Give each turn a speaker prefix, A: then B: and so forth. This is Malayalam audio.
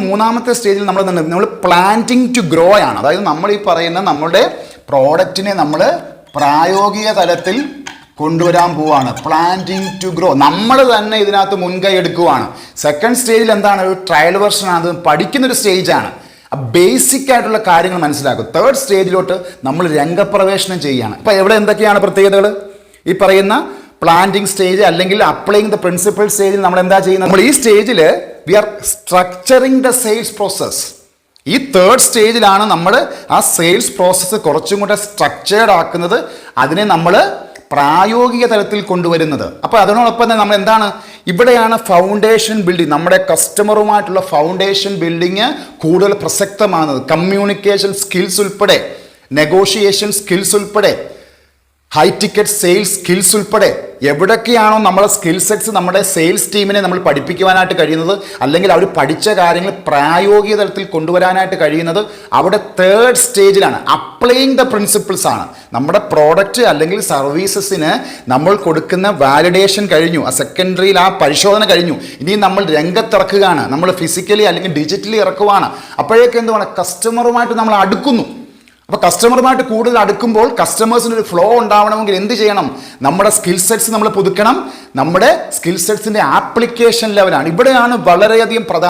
A: മൂന്നാമത്തെ സ്റ്റേജിൽ നമ്മൾ നമ്മൾ പ്ലാന്റിങ് ടു ഗ്രോ ആണ്. അതായത് നമ്മൾ ഈ പറയുന്ന നമ്മുടെ പ്രോഡക്റ്റിനെ നമ്മൾ പ്രായോഗിക തലത്തിൽ കൊണ്ടുവരാൻ പോവാണ്. പ്ലാന്റിങ് ടു ഗ്രോ നമ്മൾ തന്നെ ഇതിനകത്ത് മുൻകൈ എടുക്കുവാണ്. സെക്കൻഡ് സ്റ്റേജിൽ എന്താണ്? ഒരു ട്രയൽ വെർഷൻ അത് പഠിക്കുന്ന ഒരു സ്റ്റേജാണ് ബേസിക് ആയിട്ടുള്ള കാര്യങ്ങൾ മനസ്സിലാക്കും. തേർഡ് സ്റ്റേജിലോട്ട് നമ്മൾ രംഗപ്രവേശനം ചെയ്യുകയാണ്. ഇപ്പം എവിടെ എന്തൊക്കെയാണ് പ്രത്യേകതകൾ? ഈ പറയുന്ന പ്ലാന്റിങ് സ്റ്റേജ് അല്ലെങ്കിൽ അപ്ലൈയിങ് ദ പ്രിൻസിപ്പൽ സ്റ്റേജിൽ നമ്മൾ എന്താ ചെയ്യുന്നത്? നമ്മൾ ഈ സ്റ്റേജിൽ we are structuring the sales process ഈ തേർഡ് സ്റ്റേജിലാണ് നമ്മൾ ആ സെയിൽസ് പ്രോസസ്സ് കുറച്ചും കൂടെ സ്ട്രക്ചേർഡ് ആക്കുന്നത്. അതിനെ നമ്മൾ പ്രായോഗിക തലത്തിൽ കൊണ്ടുവരുന്നത്. അപ്പോൾ അതിനോടൊപ്പം തന്നെ നമ്മൾ എന്താണ്? ഇവിടെയാണ് ഫൗണ്ടേഷൻ ബിൽഡിംഗ് നമ്മുടെ കസ്റ്റമറുമായിട്ടുള്ള ഫൗണ്ടേഷൻ ബിൽഡിങ് കൂടുതൽ പ്രസക്തമാകുന്നത്. കമ്മ്യൂണിക്കേഷൻ സ്കിൽസ് ഉൾപ്പെടെ നെഗോഷിയേഷൻ സ്കിൽസ് ഉൾപ്പെടെ. ഹൈ ടിക്കറ്റ് സെയിൽസ് സ്കിൽസ് ഉൾപ്പെടെ എവിടൊക്കെയാണോ നമ്മളെ സ്കിൽ സെറ്റ്സ് നമ്മുടെ സെയിൽസ് ടീമിനെ നമ്മൾ പഠിപ്പിക്കുവാനായിട്ട് കഴിയുന്നത് അല്ലെങ്കിൽ അവർ പഠിച്ച കാര്യങ്ങൾ പ്രായോഗിക തലത്തിൽ കൊണ്ടുവരാനായിട്ട് കഴിയുന്നത് അവിടെ തേർഡ് സ്റ്റേജിലാണ് അപ്ലൈയിങ് ദ പ്രിൻസിപ്പിൾസ് ആണ്. നമ്മുടെ പ്രോഡക്റ്റ് അല്ലെങ്കിൽ സർവീസസിന് നമ്മൾ കൊടുക്കുന്ന വാലിഡേഷൻ കഴിഞ്ഞു. ആ സെക്കൻഡറിയിൽ ആ പരിശോധന കഴിഞ്ഞു. ഇനി നമ്മൾ രംഗത്തിറക്കുകയാണ്. നമ്മൾ ഫിസിക്കലി അല്ലെങ്കിൽ ഡിജിറ്റലി ഇറക്കുവാണ്. അപ്പോഴേക്കും എന്തുവാണ് കസ്റ്റമറുമായിട്ട് നമ്മൾ അടുക്കുന്നു. അപ്പോൾ കസ്റ്റമറുമായിട്ട് കൂടുതൽ അടുക്കുമ്പോൾ കസ്റ്റമേഴ്സിന് ഒരു ഫ്ലോ ഉണ്ടാവണമെങ്കിൽ എന്ത് ചെയ്യണം? നമ്മുടെ സ്കിൽ സെറ്റ്സ് നമ്മൾ പുതുക്കണം. നമ്മുടെ സ്കിൽ സെറ്റ്സിന്റെ ആപ്ലിക്കേഷൻ ലെവലാണ് ഇവിടെയാണ് വളരെയധികം പ്രധാന